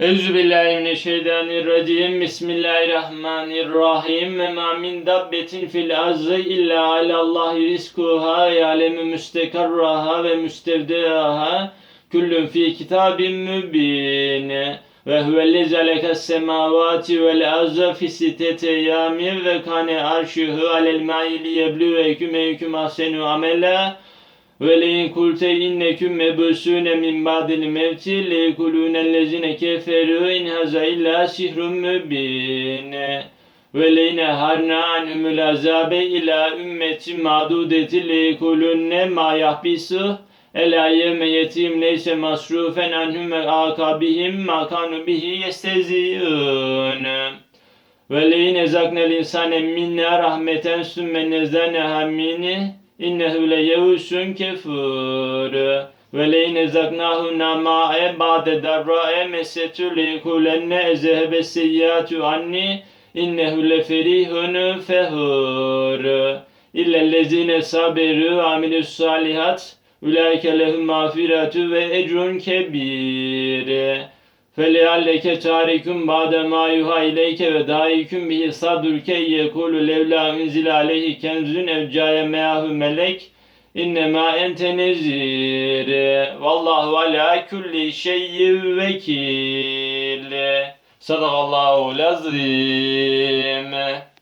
Euzubillahimineşşeytanirracim. Bismillahirrahmanirrahim. Ve ma min dabbetin fil ardı illa alallahi rizkuha ya'lemu müstekarraha ve müstevdeaha. Kullun fi kitabin mübin. Ve huvellezi alekas semavati vel arza fi sitteti eyyamin ve kane arşuhu alel ma'i liyebluvekum eyyukum ahsenu amela. Ve leyin kulte inneküm mebusune min ba'dil mevti leyekulûnellezine keferû in haza illa sihrun mübin. Ve leyne harna anhumul azabe ila ümmeti ma'dudeti leyekulûnne ma yahbisu Ela yevme yetim leyse masrufen anhum ve akabihim ma kanu bihi yesteziyun. Ve leyin ezaknel insane mini innehu le yevusun kefur. Ve leyin ezaknahu nama'e ba'de darra'e mesetü likulenne ezehebe seyyatu anni innehu le ferihun fehur. İllellezine saberu amilus salihat Ulaike lehum mağfiretü ve ecrun kebir. Feleyalleke çareküm ba'de ma yuha ileyke ve daiküm bihi sadrüke yekulu levla unzile aleyhi kenzün evcaye meahu melek. İnnema ente nezir. Vallahu ala kulli şeyin vekil. Sadakallahu lazim